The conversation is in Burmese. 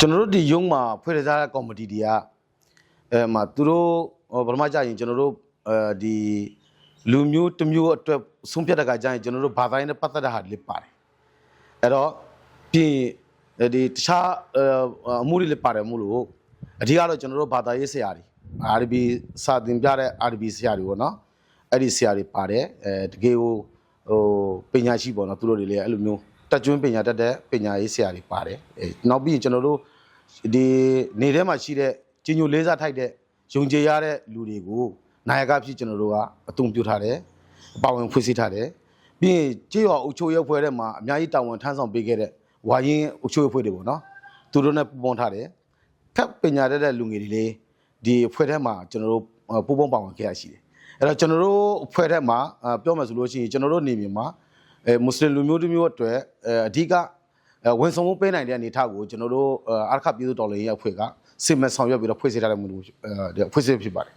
ကျွန်တော်တို့ဒီရုံးမှာဖွဲ့ရထားတဲ့ကော်မတီတွေကအဲမှာသူတို့ဟိုပထမကြရင်ကျွန်တော်တို့အဲဒီလူမျိုးတစ်မျိုးအတွက်ဆုံးဖြတ်တဲ့ခါကျရင်ကျွန်တော်တို့ဘာသာရေးနဲ့ပတ်သက်တဲ့ဟာတွေလေးပါတယ်အဲ့တော့ပြီးရင်ဒီတခြားအဲအမှုတွေလည်းပါတယ်မို့လို့အဓိကတော့ကျွန်တော်တို့ဘာသာရေးဆရာတွေ RB စာသင်ပြတဲ့ RB ဆရာတွေပေါ့နော်အဲ့ဒီဆရာတွေပါတယ်အဲတကယ်ကိုဟိုပညာရှိပေါ့နော်သူတို့တွေလည်းအဲ့လိုမျိုးတက်ကျွန်းပညာတတ်တဲ့ပညာရေးဆရာတွေပါတယ်အဲနောက်ပြီးရင်ကျွန်တော်တို့ ဒီနေထဲမှာရှိတဲ့ကြီးညိုလေးစားထိုက်တဲ့ယုံကြည်ရတဲ့လူတွေကိုနိုင်ရကဖြစ်ကျွန်တော်တို့ကအသုံးပြုထားတယ်ပါဝင်ဖွင့်စည်းထားတယ်ပြီးရင်ကြေးရွာအုပ်ချုပ်ရေးအဖွဲ့ထဲမှာအများကြီးတာဝန်ထမ်းဆောင်ပေးခဲ့တဲ့ဝါရင်အုပ်ချုပ်ရေးအဖွဲ့တွေပေါ့နော်သူတို့နဲ့ပူးပေါင်းထားတယ်ထပ်ပညာတတ်တဲ့လူငယ်တွေလေးဒီအဖွဲ့ထဲမှာကျွန်တော်တို့အာပူးပေါင်းပါဝင်ခဲ့ရရှိတယ်အဲ့တော့ကျွန်တော်တို့အဖွဲ့ထဲမှာအာပြောမှဆိုလို့ရှိရင်ကျွန်တော်တို့နေမြေမှာအဲမွတ်စလင်လူမျိုးတစ်မျိုးအတွက်အဲအဓိကအဲ ဝန်ဆောင်မှုပေးနိုင်တဲ့အနေအထားကိုကျွန်တော်တို့အာအာရခပြည်သူတော်လှန်ရေးအဖွဲ့ကစစ်မဲ့ဆောင်ရွက်ပြီးတော့ဖွဲ့စည်းထားတဲ့မှုလို့အဲဖွဲ့စည်းဖြစ်ပါတယ်